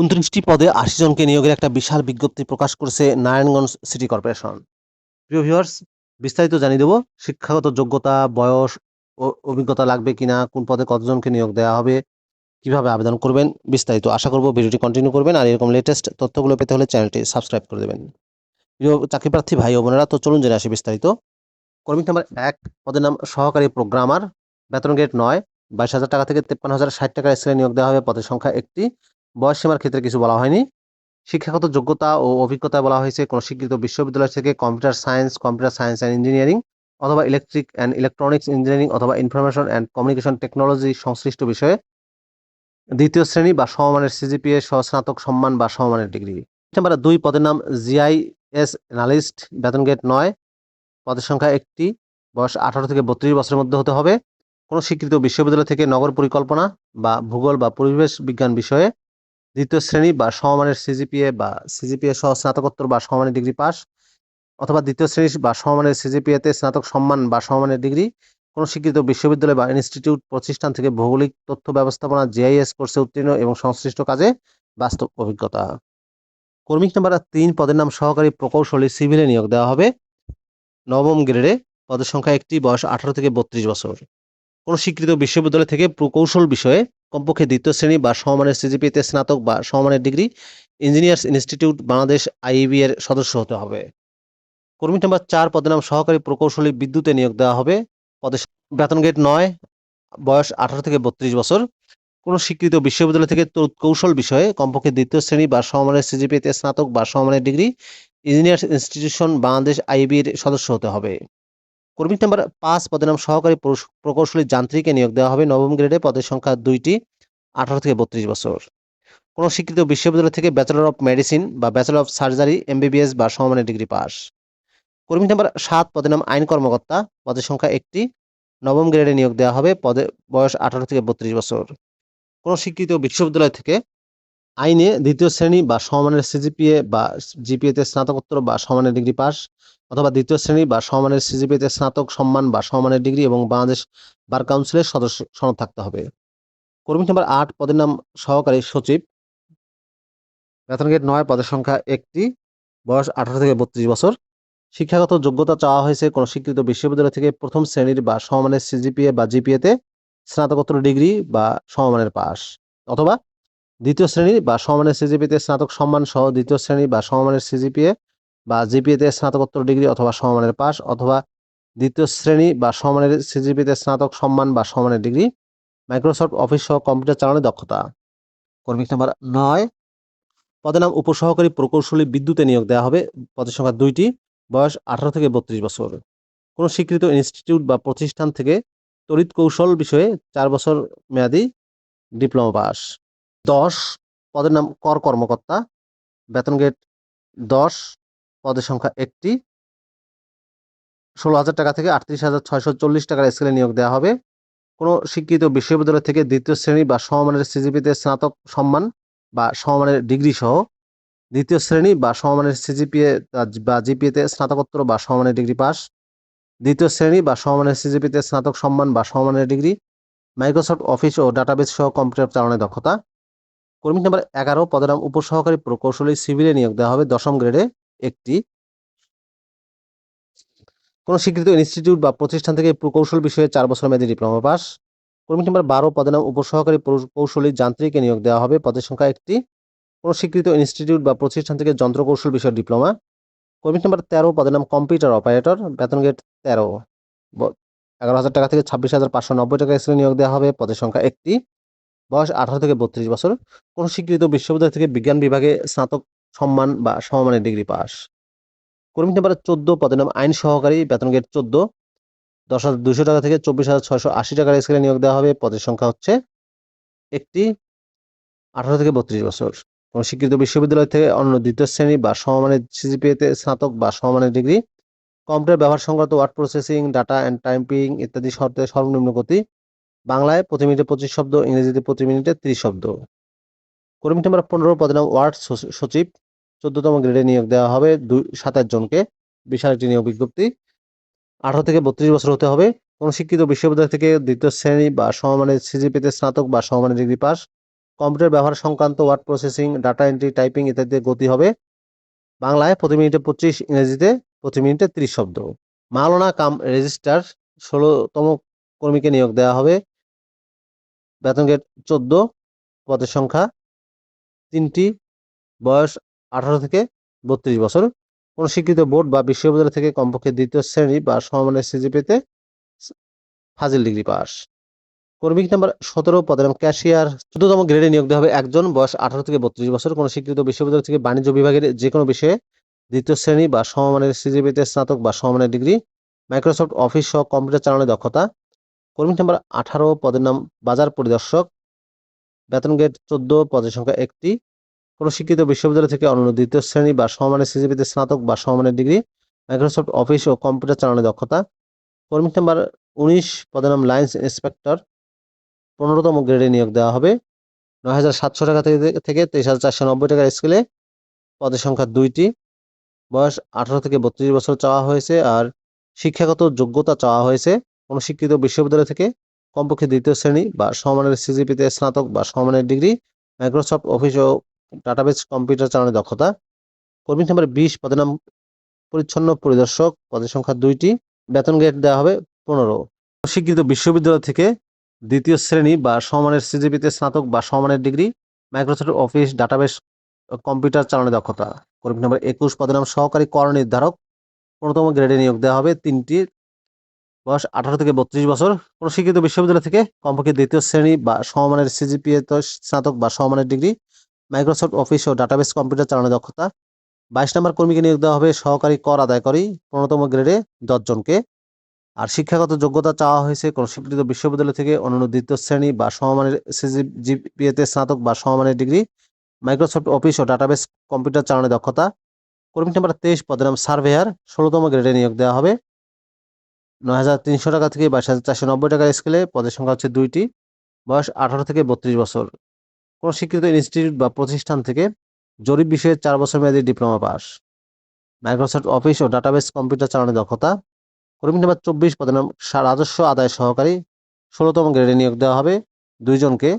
উনত্রিশটি পদে আশি জনকে নিয়োগের একটা বিশাল বিজ্ঞপ্তি প্রকাশ করেছে নারায়ণগঞ্জ সিটি কর্পোরেশন। প্রিয় ভিউয়ার্স, বিস্তারিত জানিয়ে দেবো, শিক্ষাগত যোগ্যতা, বয়স ও অভিজ্ঞতা লাগবে কিনা, কোন পদে কতজনকে নিয়োগ দেওয়া হবে, কীভাবে আবেদন করবেন, বিস্তারিত আশা করব ভিডিওটি কন্টিনিউ করবেন আর এরকম লেটেস্ট তথ্যগুলো পেতে হলে চ্যানেলটি সাবস্ক্রাইব করে দেবেন। প্রিয় চাকরি প্রার্থী ভাই ও বোনেরা, তো চলুন জেনে আসি বিস্তারিত। কর্মী নাম্বার এক, পদের নাম সহকারী প্রোগ্রামার বেতন গ্রেড নয়, বাইশ হাজার টাকা থেকে তেপ্পান্ন হাজার ষাট টাকার স্কেলে নিয়োগ দেওয়া হবে, পদের সংখ্যা একটি। বয়স সীমার ক্ষেত্রে কিছু বলা হয়নি। শিক্ষাগত যোগ্যতা ও অভিজ্ঞতা বলা হয়েছে কোনো স্বীকৃত বিশ্ববিদ্যালয় থেকে computer science computer science and engineering অথবা ইলেকট্রিক অ্যান্ড ইলেকট্রনিক্স ইঞ্জিনিয়ারিং অথবা ইনফরমেশন অ্যান্ড কমিউনিকেশন টেকনোলজি সংশ্লিষ্ট বিষয়ে দ্বিতীয় শ্রেণি বা সমমানের সিজিপিএ স্নাতক সম্মান বা সমমানের ডিগ্রি। নাম্বার দুই পদের নাম জিআইএস অ্যানালিস্ট, বেতন গেট নয়। পদের সংখ্যা একটি। বয়স আঠারো থেকে বত্রিশ বছরের মধ্যে হতে হবে। কোনো স্বীকৃত বিশ্ববিদ্যালয় থেকে নগর পরিকল্পনা বা ভূগোল বা পরিবেশ বিজ্ঞান বিষয়ে দ্বিতীয় শ্রেণি বা সমমানের সিজিপিএ বা সিজিপিএ সহ স্নাতকোত্তর বা সমমানের ডিগ্রি পাস, অথবা দ্বিতীয় শ্রেণি বা সমমানের সিজিপিএতে স্নাতক সম্মান বা সমমানের ডিগ্রি, কোনো স্বীকৃত বিশ্ববিদ্যালয় বা ইনস্টিটিউট, প্রতিষ্ঠান থেকে ভৌগোলিক তথ্য ব্যবস্থাপনা, জিআইএস কোর্সে উত্তীর্ণ এবং সংশ্লিষ্ট কাজে বাস্তব অভিজ্ঞতা। কর্মিক নাম্বার তিন, পদের নাম সহকারী প্রকৌশলী সিভিলে নিয়োগ দেওয়া হবে। নবম গ্রেডে পদের সংখ্যা একটি, বয়স আঠারো থেকে বত্রিশ বছর। কোনো স্বীকৃত বিশ্ববিদ্যালয় থেকে প্রকৌশল বিষয়ে কমপক্ষে দ্বিতীয় শ্রেণি বা সমমানের সিজিপিতে স্নাতক বা সমমানের degree engineers institute Bangladesh IEB এর সদস্য হতে হবে। কর্মী নাম্বার চার পদের নাম সহকারী প্রকৌশলী বিদ্যুতে নিয়োগ দেওয়া হবে। পদের বেতন গেট নয়, বয়স আঠারো থেকে বত্রিশ বছর। কোনো স্বীকৃত বিশ্ববিদ্যালয় থেকে কৌশল বিষয়ে কমপক্ষে দ্বিতীয় শ্রেণি বা সমমানের সিজিপিতে স্নাতক বা সমমানের ডিগ্রি ইঞ্জিনিয়ার্স ইনস্টিটিউশন বাংলাদেশ আইবির সদস্য হতে হবে। কর্মী নাম্বার পাঁচ পদের নাম সহকারী প্রকৌশলী যান্ত্রিকে নিয়োগ দেওয়া হবে। নবম গ্রেডে পদের সংখ্যা দুইটি, আঠারো থেকে বত্রিশ বছর। কোনো স্বীকৃত বিশ্ববিদ্যালয় থেকে ব্যাচেলর অফ মেডিসিন বা ব্যাচেলর অফ সার্জারি এমবিবিএস বা সমমানের ডিগ্রি পাস। কর্মী নাম্বার সাত পদের নাম আইন কর্মকর্তা, পদের সংখ্যা একটি। নবম গ্রেডে নিয়োগ দেওয়া হবে, পদে বয়স আঠারো থেকে বত্রিশ বছর। কোনো স্বীকৃত বিশ্ববিদ্যালয় থেকে আইনে দ্বিতীয় শ্রেণি বা সমমানের সিজিপিএ বা জিপিএতে স্নাতকোত্তর বা সমানের ডিগ্রি পাস অথবা দ্বিতীয় শ্রেণি বা সমমানের সিজিপিএতে স্নাতক সম্মান বা সমমানের ডিগ্রি এবং বাংলাদেশ বার কাউন্সিলের সদস্য সনদ থাকতে হবে। কর্মী নাম্বার আট, পদের নাম সহকারী সচিব। বেতন গেট নয়, পদের সংখ্যা একটি, বয়স আঠারো থেকে বত্রিশ বছর। শিক্ষাগত যোগ্যতা চাওয়া হয়েছে কোনো স্বীকৃত বিশ্ববিদ্যালয় থেকে প্রথম শ্রেণির বা সমমানের সিজিপিএ বা জিপিএতে স্নাতকোত্তর ডিগ্রি বা সমমানের পাস অথবা দ্বিতীয় শ্রেণি বা সমমানের সিজিপিতে স্নাতক সম্মান সহ দ্বিতীয় শ্রেণি বা সমমানের সিজিপিএ বা জিপিএতে স্নাতকোত্তর ডিগ্রি অথবা সমমানের পাস অথবা দ্বিতীয় শ্রেণি বা সমমানের সিজিপিতে স্নাতক সম্মান বা সমমানের ডিগ্রি, মাইক্রোসফট অফিস সহ কম্পিউটার চালানোর দক্ষতা। কর্মিক নাম্বার নয়, পদের নাম উপসহকারী প্রকৌশলী বিদ্যুতে নিয়োগ দেওয়া হবে, পদের সংখ্যা দুইটি, বয়স আঠারো থেকে বত্রিশ বছর। কোনো স্বীকৃত ইনস্টিটিউট বা প্রতিষ্ঠান থেকে তড়িৎ কৌশল বিষয়ে চার বছর মেয়াদী ডিপ্লোমা পাস। দশ পদের নাম কর কর্মকর্তা, বেতন গেট দশ পদের সংখ্যা একটি। ষোলো হাজার টাকা থেকে আটত্রিশ হাজার ছয়শো চল্লিশ টাকার স্কেলে নিয়োগ দেওয়া হবে। কোনো শিক্ষিত বিশ্ববিদ্যালয় থেকে দ্বিতীয় শ্রেণি বা সমমানের সিজিপিতে স্নাতক সম্মান বা সমমানের ডিগ্রি সহ দ্বিতীয় শ্রেণি বা সমমানের সিজিপিএ বা জিপিএতে স্নাতকোত্তর বা সমমানের ডিগ্রি পাস। দ্বিতীয় শ্রেণি বা সমমানের সিজিপিতে স্নাতক সম্মান বা সমমানের ডিগ্রি। মাইক্রোসফট অফিস ও ডাটাবেস সহ কম্পিউটার চালানোর দক্ষতা। কর্মী নাম্বার এগারো পদের নাম উপসহকারী প্রকৌশলী সিভিলে নিয়োগ দেওয়া হবে। দশম গ্রেডে একটি কোনো স্বীকৃত ইনস্টিটিউট বা প্রতিষ্ঠান থেকে প্রকৌশল বিষয়ে চার বছর মেয়াদী ডিপ্লোমা পাস। কর্মী নাম্বার বারো পদের নাম উপসহকারী প্রকৌশলী যান্ত্রিকে নিয়োগ দেওয়া হবে। পদের সংখ্যা একটি। কোনো স্বীকৃত ইনস্টিটিউট বা প্রতিষ্ঠান থেকে যন্ত্রকৌশল বিষয়ে ডিপ্লোমা। কর্মী নাম্বার তেরো পদের নাম কম্পিউটার অপারেটর। বেতন গেট তেরো। এগারো হাজার টাকা থেকে ছাব্বিশ হাজার পাঁচশো নব্বই টাকা স্কেলে নিয়োগ দেওয়া হবে। পদের সংখ্যা একটি। বয়স আঠারো থেকে বত্রিশ বছর। কোনো স্বীকৃত বিশ্ববিদ্যালয় থেকে বিজ্ঞান বিভাগে স্নাতক সম্মান বা সমমানের ডিগ্রি পাস। কর্মী নাম্বার চোদ্দ, পদের নাম আইন সহকারী, বেতন গেট চোদ্দ। দশ হাজার দুশো টাকা থেকে চব্বিশ হাজার ছয়শো আশি টাকার স্কেলে নিয়োগ দেওয়া হবে। পদের সংখ্যা হচ্ছে একটি, আঠারো থেকে বত্রিশ বছর। কোনো স্বীকৃত বিশ্ববিদ্যালয় থেকে অন্য দ্বিতীয় শ্রেণি বা সমমানের সিজিপিএতে স্নাতক বা সমমানের ডিগ্রি, কম্পিউটার ব্যবহার সংক্রান্ত word processing, data and typing ইত্যাদি শর্তে সর্বনিম্ন গতি বাংলায় প্রতি মিনিটে পঁচিশ শব্দ, ইংরেজিতে প্রতি মিনিটে ত্রিশ শব্দ। কর্মী নাম্বার পনেরো পদে নাম ওয়ার্ড সচিব। চোদ্দতম গ্রেডে নিয়োগ দেওয়া হবে দুই, সাতাশ জনকে। বিশাল একটি নিয়োগ বিজ্ঞপ্তি। আঠারো থেকে বত্রিশ বছর হতে হবে। কোনো শিক্ষিত বিশ্ববিদ্যালয় থেকে দ্বিতীয় শ্রেণি বা সমমানের সিজিপিতে স্নাতক বা সমমানের ডিগ্রি পাস। কম্পিউটার ব্যবহার সংক্রান্ত word processing, data entry, typing ইত্যাদিতে গতি হবে। বাংলায় প্রতি মিনিটে পঁচিশ, ইংরেজিতে প্রতি মিনিটে তিরিশ শব্দ। মাওলানা কাম রেজিস্ট্রার ষোলোতম কর্মীকে নিয়োগ দেওয়া হবে। বেতন গেট চোদ্দ, পদের সংখ্যা তিনটি, বয়স আঠারো থেকে বত্রিশ বছর। কোনো স্বীকৃত বোর্ড বা বিশ্ববিদ্যালয় থেকে কমপক্ষে দ্বিতীয় শ্রেণি বা সমমানের সিজিপিতে ফাজিল ডিগ্রি পাস। কর্মী নাম্বার সতেরো, পদের নাম ক্যাশিয়ার। চোদ্দতম গ্রেডে নিয়োগ দেওয়া হবে একজন, বয়স আঠারো থেকে বত্রিশ বছর। কোনো স্বীকৃত বিশ্ববিদ্যালয় থেকে বাণিজ্য বিভাগের যে কোনো বিষয়ে দ্বিতীয় শ্রেণি বা সমমানের সিজিপিতে স্নাতক বা সমমানের ডিগ্রি। মাইক্রোসফট অফিস সহ কম্পিউটার চালানোর দক্ষতা। কর্মী নাম্বার আঠারো, পদের নাম বাজার পরিদর্শক। বেতন গেট চোদ্দ, পদের সংখ্যা একটি। কোনো শিক্ষিত বিশ্ববিদ্যালয় থেকে অনন্য দ্বিতীয় শ্রেণি বা সমমানের সিজিপিতে স্নাতক বা সমমানের ডিগ্রি, মাইক্রোসফট অফিস ও কম্পিউটার চালানোর দক্ষতা। কর্মী নাম্বার উনিশ, পদের নাম লাইন্স ইন্সপেক্টর। পনেরোতম গ্রেডে নিয়োগ দেওয়া হবে। নয় হাজার সাতশো টাকা থেকে তেইশ হাজার চারশো নব্বই টাকার স্কেলে পদের সংখ্যা দুইটি। বয়স আঠারো থেকে বত্রিশ বছর চাওয়া হয়েছে আর শিক্ষাগত যোগ্যতা চাওয়া হয়েছে। কোনো শিক্ষিত বিশ্ববিদ্যালয় থেকে কমপক্ষে দ্বিতীয় শ্রেণি বা সমমানের সিজিপিতে স্নাতক বা সমমানের ডিগ্রি মাইক্রোসফট অফিস ও ডাটাবেস কম্পিউটার চালানোর দক্ষতা। কর্মী নাম্বার বিশ, পদের নাম পরিচ্ছন্ন পরিদর্শক, পদের সংখ্যা দুইটি, বেতন গেট দেওয়া হবে পনেরো। স্বীকৃত বিশ্ববিদ্যালয় থেকে দ্বিতীয় শ্রেণি বা সমমানের সিজিপিতে স্নাতক বা সমমানের degree Microsoft office database computer চালানোর দক্ষতা। কর্মী নম্বর একুশ, পদের নাম সহকারী কর নির্ধারক পনেরোতম গ্রেডে নিয়োগ দেওয়া হবে। তিনটি বয়স আঠারো থেকে বত্রিশ বছর। কোনো শিক্ষিত বিশ্ববিদ্যালয় থেকে কমপক্ষে দ্বিতীয় শ্রেণি বা সমমানের সিজিপিএ স্নাতক বা সমমানের ডিগ্রি মাইক্রোসফট অফিস ও ডাটাবেস কম্পিউটার চালানোর দক্ষতা, বাইশ নম্বর কর্মীকে নিয়োগ দেওয়া হবে সহকারী কর আদায় আদায়কারী পনেরোতম গ্রেডে দশজনকে আর শিক্ষাগত যোগ্যতা চাওয়া হয়েছে কোনো স্বীকৃত বিশ্ববিদ্যালয় থেকে অন্যান্য দ্বিতীয় শ্রেণি বা সমমানের সিজিপিএতে স্নাতক বা সমমানের ডিগ্রি মাইক্রোসফট অফিস ও ডাটাবেস কম্পিউটার চালানোর দক্ষতা। কর্মী নাম্বার তেইশ পদের নাম সার্ভেয়ার, ষোলোতম গ্রেডে নিয়োগ দেওয়া হবে। নয় হাজার তিনশো টাকা থেকে বাইশ হাজার চারশো নব্বই টাকার স্কেলে পদের সংখ্যা হচ্ছে দুইটি। বয়স আঠারো থেকে বত্রিশ বছর। কোনো স্বীকৃত ইনস্টিটিউট বা প্রতিষ্ঠান থেকে জরিপ বিষয়ে চার বছর মেয়াদী ডিপ্লোমা পাস। মাইক্রোসফট অফিস ও ডাটাবেস কম্পিউটার চালানোর দক্ষতা। কর্মী নাম্বার চব্বিশ, পদের নাম রাজস্ব, আদায় সহকারী। ষোলোতম গ্রেডে নিয়োগ দেওয়া হবে দুইজনকে।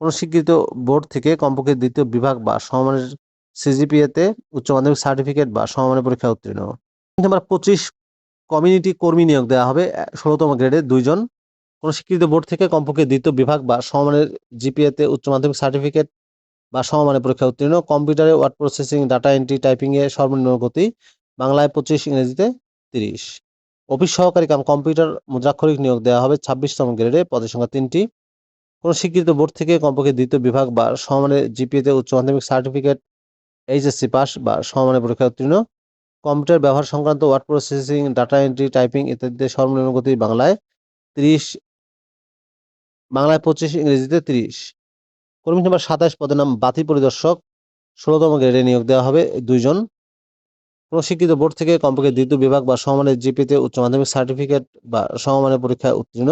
কোনো স্বীকৃত বোর্ড থেকে কমপক্ষে দ্বিতীয় বিভাগ বা সমমানের সিজিপিএতে উচ্চ মাধ্যমিক সার্টিফিকেট বা সমমানের পরীক্ষা উত্তীর্ণ। নাম্বার পঁচিশ কমিউনিটি কর্মী নিয়োগ দেওয়া হবে ষোলোতম গ্রেডে দুইজন। কোনো স্বীকৃত বোর্ড থেকে কমপক্ষে দ্বিতীয় বিভাগ বা সমমানের জিপিএতে উচ্চ মাধ্যমিক সার্টিফিকেট বা সমমানের পরীক্ষা উত্তীর্ণ। কম্পিউটারে ওয়ার্ড প্রসেসিং, ডাটা এন্ট্রি টাইপিংয়ে সর্বনিম্ন গতি, বাংলায় পঁচিশ, ইংরেজিতে তিরিশ। অফিস সহকারী কাম, কম্পিউটার মুদ্রাক্ষরিক নিয়োগ দেওয়া হবে ছাব্বিশতম গ্রেডে পদের সংখ্যা তিনটি। কোনো স্বীকৃত বোর্ড থেকে কমপক্ষে দ্বিতীয় বিভাগ বা সমমানের জিপিএতে উচ্চ মাধ্যমিক সার্টিফিকেট, এইচএসসি পাস বা সমমানের পরীক্ষা উত্তীর্ণ। কম্পিউটার ব্যবহার সংক্রান্ত word processing, data entry, typing ইত্যাদিতে সর্বনিম্ন গতি বাংলায় তিরিশ, বাংলায় পঁচিশ, ইংরেজিতে তিরিশ। কর্মী নাম্বার সাতাশ পদের নাম বাতি পরিদর্শক, ষোলোতম গ্রেডে নিয়োগ দেওয়া হবে দুইজন। কোনো শিক্ষিত বোর্ড থেকে কমপক্ষে দ্বিতীয় বিভাগ বা সমমানের জিপিতে উচ্চ মাধ্যমিক সার্টিফিকেট বা সমমানের পরীক্ষায় উত্তীর্ণ।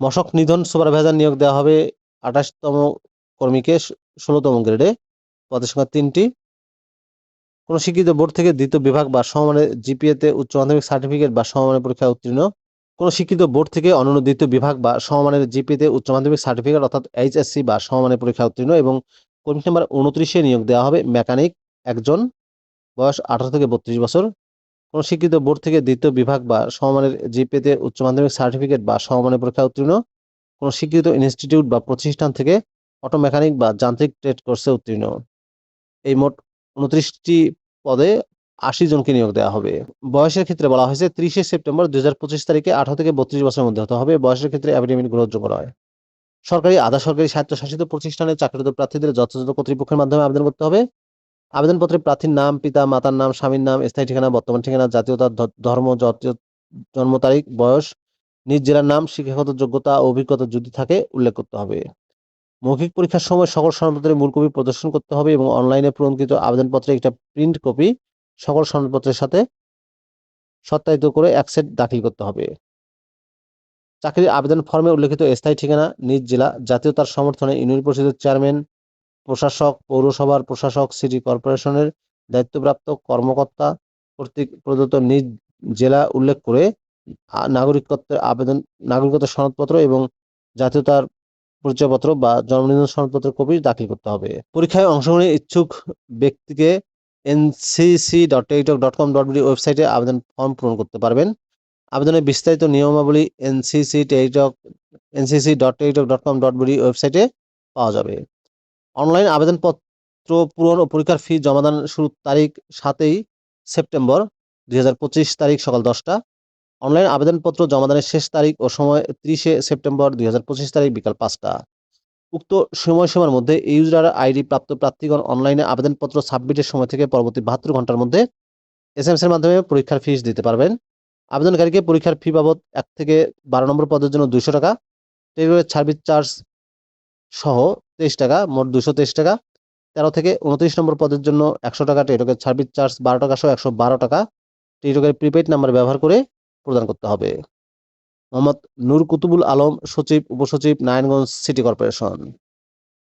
মশক নিধন সুপারভাইজার নিয়োগ দেওয়া হবে আঠাশতম কর্মীকে ষোলোতম গ্রেডে, পদের সংখ্যা তিনটি। কোনো শিক্ষিত বোর্ড থেকে দ্বিতীয় বিভাগ বা সমমানের জিপিএতে উচ্চ মাধ্যমিক সার্টিফিকেট বা সমমানের পরীক্ষায় উত্তীর্ণ। কোনো শিক্ষিত বোর্ড থেকে অন্যান্য দ্বিতীয় বিভাগ বা সমমানের জিপিএতে উচ্চ মাধ্যমিক সার্টিফিকেট অর্থাৎ এইচএসসি বা সমমানের পরীক্ষা উত্তীর্ণ এবং কর্মী নাম্বার উনত্রিশে নিয়োগ দেওয়া হবে মেকানিক একজন বয়স আঠারো থেকে বত্রিশ বছর। কোনো শিক্ষিত বোর্ড থেকে দ্বিতীয় বিভাগ বা সমমানের জিপিএতে উচ্চ মাধ্যমিক সার্টিফিকেট বা সমমানের পরীক্ষা উত্তীর্ণ। কোনো স্বীকৃত ইনস্টিটিউট বা প্রতিষ্ঠান থেকে অটো মেকানিক বা যান্ত্রিক ট্রেড কোর্সে উত্তীর্ণ। এই মোট উনত্রিশটি পদে আশি জনকে নিয়োগ দেওয়া হবে। বয়সের ক্ষেত্রে বলা হয়েছে ত্রিশে সেপ্টেম্বর দুই হাজার পঁচিশ তারিখে আঠারো থেকে বত্রিশ বছরের মধ্যে হতে হবে। বয়সের ক্ষেত্রে অ্যাফিডেভিট গ্রহণযোগ্য নয়। সরকারি আধা সরকারি স্বায়ত্তশাসিত প্রতিষ্ঠানে চাকরিরত প্রার্থীদের যথাযথ কর্তৃপক্ষের মাধ্যমে আবেদন করতে হবে। আবেদনপত্রে প্রার্থীর নাম, পিতা, মাতার নাম, স্বামীর নাম, স্থায়ী ঠিকানা, বর্তমান ঠিকানা, জাতীয়তা ধর্ম, জাতীয় জন্ম তারিখ, বয়স, নিজ জেলার নাম, শিক্ষাগত যোগ্যতা ও অভিজ্ঞতা যদি থাকে, উল্লেখ করতে হবে। মৌখিক পরীক্ষার সময় সকল সনদপত্রের মূল কপি প্রদর্শন করতে হবে এবং অনলাইনে পূরণকৃত আবেদনপত্রে একটা প্রিন্ট কপি সকল সনদপত্রের সাথে সত্যায়িত করে অ্যাকসেপ্ট দাখিল করতে হবে। চাকরির আবেদন ফর্মে উল্লেখিত স্থায়ী ঠিকানা, নিজ জেলা, জাতীয়তার সমর্থনে ইউনিয়ন পরিষদের চেয়ারম্যান প্রশাসক, পৌরসভার প্রশাসক সিটি কর্পোরেশনের দায়িত্বপ্রাপ্ত কর্মকর্তা কর্তৃক প্রদত্ত নিজ জেলা উল্লেখ করে নাগরিকত্বের আবেদন, নাগরিকত্বের সনদপত্র এবং জাতীয়তার পরিচয়পত্র বা জন্ম নিবন্ধন কপি দাখিল করতে হবে। পরীক্ষায় অংশগ্রহণের ইচ্ছুক ব্যক্তিকে NCC dot dot com dot ওয়েবসাইটে আবেদন ফর্ম পূরণ করতে পারবেন। আবেদনের বিস্তারিত নিয়মাবলী NCC Teletalk NCC dot Teletalk dot com dot BD ওয়েবসাইটে পাওয়া যাবে। অনলাইন আবেদনপত্র পূরণ ও পরীক্ষার ফি জমাদান শুরুর তারিখ সাতই সেপ্টেম্বর দুই হাজার পঁচিশ তারিখ সকাল দশটা। অনলাইন আবেদনপত্র জমাদানের শেষ তারিখ ও সময় ত্রিশে সেপ্টেম্বর দুই হাজার পঁচিশ তারিখ বিকাল পাঁচটা। উক্ত সময়সীমার মধ্যে ইউজার আইডি প্রাপ্ত প্রার্থীগণ অনলাইনে আবেদনপত্র সাবমিটের সময় থেকে পরবর্তী বাহাত্তর ঘণ্টার মধ্যে এস এর মাধ্যমে পরীক্ষার ফিস দিতে পারবেন। আবেদনকারীকে পরীক্ষার ফি বাবদ এক থেকে বারো নম্বর পদের জন্য দুইশো টাকা টেলিগ্রামের সার্ভিস চার্জ সহ তেইশ টাকা, মোট দুশো তেইশ টাকা, তেরো থেকে উনত্রিশ নম্বর পদের জন্য একশো টাকা, টেলিটকের সার্ভিস চার্জ বারো টাকা সহ একশো বারো টাকা, টেলিটকের প্রিপেড নাম্বার ব্যবহার করে প্রদান করতে হবে। মোহাম্মদ নূর কুতুবুল আলম, সচিব, উপসচিব, নারায়ণগঞ্জ সিটি কর্পোরেশন।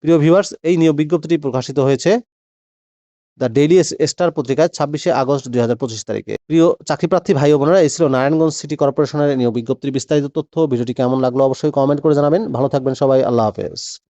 প্রিয় ভিউয়ার্স, এই নিয়োগ বিজ্ঞপ্তিটি প্রকাশিত হয়েছে দ্য ডেইলি স্টার পত্রিকায় ছাব্বিশে আগস্ট দুই হাজার পঁচিশ তারিখে। প্রিয় চাকরিপ্রার্থী ভাই বোনেরা, এই ছিল নারায়ণগঞ্জ সিটি কর্পোরেশনের নিয়োগ বিজ্ঞপ্তির বিস্তারিত তথ্য। ভিডিওটি কেমন লাগল অবশ্যই কমেন্ট করে জানাবেন। ভালো থাকবেন সবাই, আল্লাহ হাফেজ।